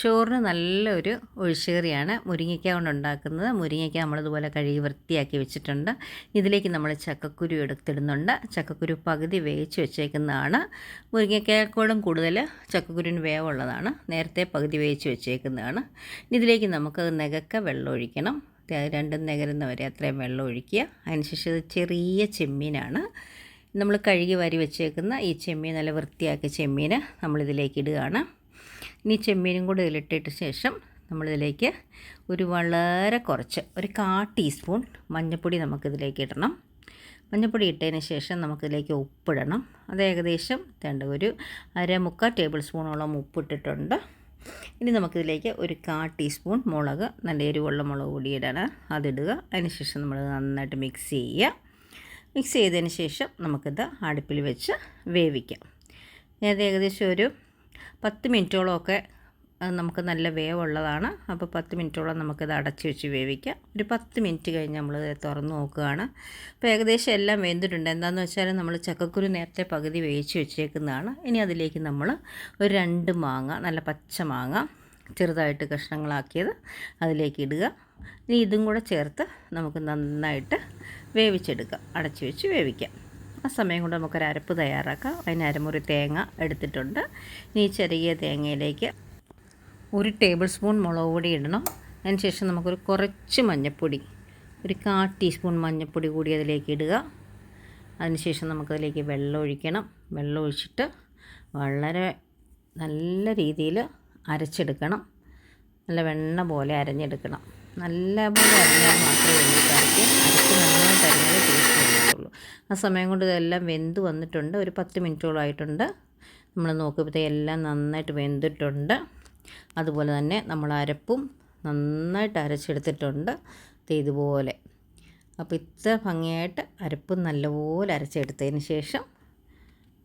ചോറിന് നല്ലൊരു ഒഴിച്ചുകറിയാണ് മുരിങ്ങയ്ക്ക കൊണ്ട് ഉണ്ടാക്കുന്നത്. മുരിങ്ങയ്ക്ക നമ്മളിതുപോലെ കഴുകി വൃത്തിയാക്കി വെച്ചിട്ടുണ്ട്. ഇതിലേക്ക് നമ്മൾ ചക്കക്കുരു എടുത്തിടുന്നുണ്ട്. ചക്കക്കുരു പകുതി വേവിച്ച് വെച്ചേക്കുന്നതാണ്. മുരിങ്ങയ്ക്കാക്കോളും കൂടുതൽ ചക്കക്കുരുവിന് വേവുള്ളതാണ്. നേരത്തെ പകുതി വേവിച്ച് വെച്ചേക്കുന്നതാണ്. ഇതിലേക്ക് നമുക്ക് നികക്ക വെള്ളം ഒഴിക്കണം. രണ്ടും നികരുന്ന വരെ അത്രയും വെള്ളം ഒഴിക്കുക. അതിനുശേഷം ഇത് ചെറിയ ചെമ്മീനാണ്. നമ്മൾ കഴുകി വരി വെച്ചേക്കുന്ന ഈ ചെമ്മീൻ നല്ല വൃത്തിയാക്കിയ ചെമ്മീൻ നമ്മളിതിലേക്ക് ഇടുകയാണ്. ഇനി ചെമ്മീനും കൂടെ ഇതിലിട്ടിട്ട് ശേഷം നമ്മളിതിലേക്ക് ഒരു വളരെ കുറച്ച് ഒരു കാ ടീസ്പൂൺ മഞ്ഞൾപ്പൊടി നമുക്കിതിലേക്ക് ഇടണം. മഞ്ഞൾപ്പൊടി ഇട്ടതിന് ശേഷം നമുക്കിതിലേക്ക് ഉപ്പിടണം. അത് ഏകദേശം വേണ്ട ഒരു അര അരമുക്കാൽ ടേബിൾ സ്പൂണോളം ഉപ്പിട്ടിട്ടുണ്ട്. ഇനി നമുക്കിതിലേക്ക് ഒരു കാ ടീസ്പൂൺ മുളക് നല്ല എരിവുള്ള മുളക് പൊടി ഇടണം അതിടുക. അതിനുശേഷം നമ്മൾ നന്നായിട്ട് മിക്സ് ചെയ്യുക. മിക്സ് ചെയ്തതിന് ശേഷം നമുക്കിത് അടുപ്പിൽ വെച്ച് വേവിക്കാം. ഏകദേശം ഒരു പത്ത് മിനിറ്റോളമൊക്കെ നമുക്ക് നല്ല വേവുള്ളതാണ്. അപ്പോൾ പത്ത് മിനിറ്റോളം നമുക്കിത് അടച്ച് വെച്ച് വേവിക്കാം. ഒരു പത്ത് മിനിറ്റ് കഴിഞ്ഞ് നമ്മൾ തുറന്ന് നോക്കുകയാണ്. അപ്പോൾ ഏകദേശം എല്ലാം വെന്തിട്ടുണ്ട്. എന്താണെന്ന് വെച്ചാൽ നമ്മൾ ചക്കക്കുരു നേരത്തെ പകുതി വേവിച്ച് വെച്ചേക്കുന്നതാണ്. ഇനി അതിലേക്ക് നമ്മൾ ഒരു രണ്ട് മാങ്ങ നല്ല പച്ച മാങ്ങ ചെറുതായിട്ട് കഷ്ണങ്ങളാക്കിയത് അതിലേക്ക് ഇടുക. ഇനി ഇതും കൂടെ ചേർത്ത് നമുക്ക് നന്നായിട്ട് വേവിച്ചെടുക്കാം. അടച്ച് വെച്ച് വേവിക്കാം. ആ സമയം കൊണ്ട് നമുക്കൊരു അരപ്പ് തയ്യാറാക്കാം. അതിന് അരമുറി തേങ്ങ എടുത്തിട്ടുണ്ട്. ഇനി ചെറിയ തേങ്ങയിലേക്ക് ഒരു ടേബിൾ സ്പൂൺ മുളക് പൊടി ഇടണം. അതിനുശേഷം നമുക്കൊരു കുറച്ച് മഞ്ഞൾപ്പൊടി ഒരു കാ ടീസ്പൂൺ മഞ്ഞൾപ്പൊടി കൂടി അതിലേക്ക് ഇടുക. അതിനുശേഷം നമുക്കതിലേക്ക് വെള്ളം ഒഴിക്കണം. വെള്ളം ഒഴിച്ചിട്ട് വളരെ നല്ല രീതിയിൽ അരച്ചെടുക്കണം. നല്ല വെണ്ണ പോലെ അരഞ്ഞെടുക്കണം. നല്ല പോലെ അരഞ്ഞാൽ മാത്രമേ ഉള്ളൂ. കറിക്ക് നന്നായിട്ട് അരിഞ്ഞാൽ ടേസ്റ്റ് വന്നിട്ടുള്ളൂ ആ സമയം കൊണ്ട് ഇതെല്ലാം വെന്ത് വന്നിട്ടുണ്ട്. ഒരു പത്ത് മിനിറ്റോളം ആയിട്ടുണ്ട്. നമ്മൾ നോക്കുമ്പോഴത്തേ എല്ലാം നന്നായിട്ട് വെന്തിട്ടുണ്ട്. അതുപോലെ തന്നെ നമ്മൾ അരപ്പും നന്നായിട്ട് അരച്ചെടുത്തിട്ടുണ്ട്. ഇതുപോലെ. അപ്പോൾ ഇത്ര ഭംഗിയായിട്ട് അരപ്പും നല്ലപോലെ അരച്ചെടുത്തതിന് ശേഷം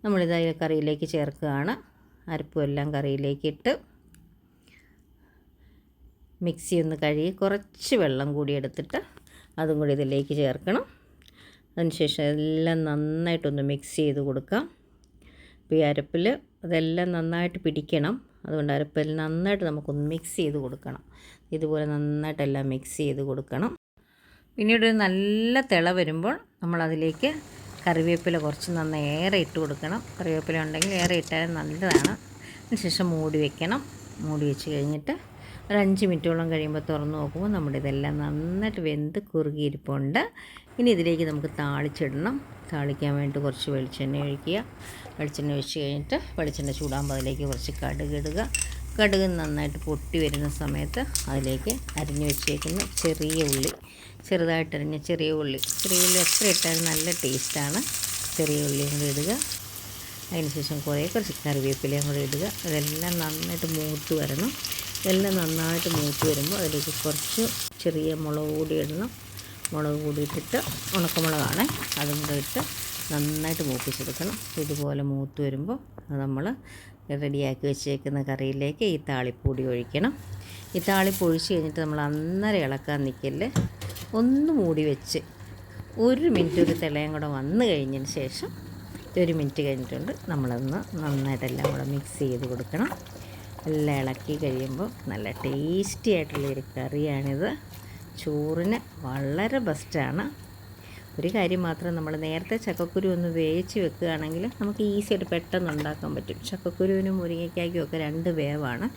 നമ്മളിത് കറിയിലേക്ക് ചേർക്കുകയാണ്. അരപ്പും എല്ലാം കറിയിലേക്ക് ഇട്ട് മിക്സി ഒന്ന് കഴുകി കുറച്ച് വെള്ളം കൂടി എടുത്തിട്ട് അതും കൂടി ഇതിലേക്ക് ചേർക്കണം. അതിനുശേഷം എല്ലാം നന്നായിട്ടൊന്ന് മിക്സ് ചെയ്ത് കൊടുക്കാം അപ്പോൾ ഈ അരപ്പിൽ അതെല്ലാം നന്നായിട്ട് പിടിക്കണം. അതുകൊണ്ട് അരപ്പിൽ നന്നായിട്ട് നമുക്കൊന്ന് മിക്സ് ചെയ്ത് കൊടുക്കണം. ഇതുപോലെ നന്നായിട്ടെല്ലാം മിക്സ് ചെയ്ത് കൊടുക്കണം. പിന്നീട് ഒരു നല്ല തിള വരുമ്പോൾ നമ്മളതിലേക്ക് കറിവേപ്പില കുറച്ച് നന്നായി ഏറെ ഇട്ട് കൊടുക്കണം. കറിവേപ്പില ഉണ്ടെങ്കിൽ ഏറെ ഇട്ടാലും നല്ലതാണ്. അതിനുശേഷം മൂടി വെക്കണം. മൂടി വെച്ച് കഴിഞ്ഞിട്ട് ഒരു അഞ്ച് മിനിറ്റോളം കഴിയുമ്പോൾ തുറന്ന് നോക്കുമ്പോൾ നമ്മുടെ ഇതെല്ലാം നന്നായിട്ട് വെന്ത് കുറുകിയിരിപ്പുണ്ട്. ഇനി ഇതിലേക്ക് നമുക്ക് താളിച്ചിടണം. താളിക്കാൻ വേണ്ടി കുറച്ച് വെളിച്ചെണ്ണ ഒഴിക്കുക. വെളിച്ചെണ്ണ ഒഴിച്ച് കഴിഞ്ഞിട്ട് വെളിച്ചെണ്ണ ചൂടാകുമ്പോൾ അതിലേക്ക് കുറച്ച് കടുക് ഇടുക. കടുക് നന്നായിട്ട് പൊട്ടി വരുന്ന സമയത്ത് അതിലേക്ക് അരിഞ്ഞു വെച്ചേക്കുന്ന ചെറിയ ഉള്ളി ചെറുതായിട്ട് അരിഞ്ഞ ചെറിയ ഉള്ളി. ചെറിയ ഉള്ളി എത്ര ഇട്ടാലും നല്ല ടേസ്റ്റാണ്. ചെറിയ ഉള്ളിയും കൂടി ഇടുക. അതിനുശേഷം കുറേ കുറച്ച് കറിവേപ്പിലയും കൂടി ഇടുക. അതെല്ലാം നന്നായിട്ട് മൂത്ത് വരണം. എല്ലാം നന്നായിട്ട് മൂത്ത് വരുമ്പോൾ അതിലേക്ക് കുറച്ച് ചെറിയ മുളക് കൂടി ഇടണം. മുളക് കൂടി ഇട്ടിട്ട് ഉണക്കമുളകാണ്. അതും കൂടെ ഇട്ട് നന്നായിട്ട് മൂപ്പിച്ചെടുക്കണം. ഇതുപോലെ മൂത്ത് വരുമ്പോൾ നമ്മൾ റെഡിയാക്കി വെച്ചേക്കുന്ന കറിയിലേക്ക് ഈ താളിപ്പൊടി ഒഴിക്കണം. ഈ താളിപ്പ് ഒഴിച്ച് കഴിഞ്ഞിട്ട് നമ്മൾ അന്നേരം ഇളക്കാൻ നിൽക്കല്ലേ? ഒന്ന് മൂടി വെച്ച് ഒരു മിനിറ്റ് ഒരു തിളയും കൂടെ വന്നു കഴിഞ്ഞതിന് ശേഷം ഒരു മിനിറ്റ് കഴിഞ്ഞിട്ടുണ്ട്. നമ്മളൊന്ന് നന്നായിട്ടെല്ലാം കൂടെ മിക്സ് ചെയ്ത് കൊടുക്കണം. എല്ലാം ഇളക്കി കഴിയുമ്പോൾ നല്ല ടേസ്റ്റി ആയിട്ടുള്ളൊരു കറിയാണിത്. ചോറിന് വളരെ ബെസ്റ്റാണ് ഒരു കാര്യം മാത്രം നമ്മൾ നേരത്തെ ചക്കക്കുരു ഒന്ന് വേവിച്ച് വെക്കുകയാണെങ്കിൽ നമുക്ക് ഈസി ആയിട്ട് പെട്ടെന്ന് ഉണ്ടാക്കാൻ പറ്റും. ചക്കക്കുരുവിനും മുരിങ്ങയ്ക്കായ്ക്കും ഒക്കെ രണ്ട് വേവാണ്.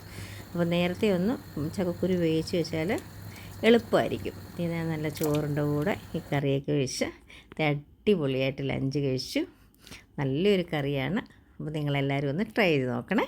അപ്പോൾ നേരത്തെ ഒന്ന് ചക്കക്കുരു വേവിച്ച് വെച്ചാൽ എളുപ്പമായിരിക്കും. പിന്നെ നല്ല ചോറിന്റെ കൂടെ ഈ കറിയൊക്കെ വെച്ച് അടിപൊളിയായിട്ട് ലഞ്ച് കഴിച്ചു. നല്ലൊരു കറിയാണ്. അപ്പോൾ നിങ്ങളെല്ലാവരും ഒന്ന് ട്രൈ ചെയ്ത് നോക്കണേ.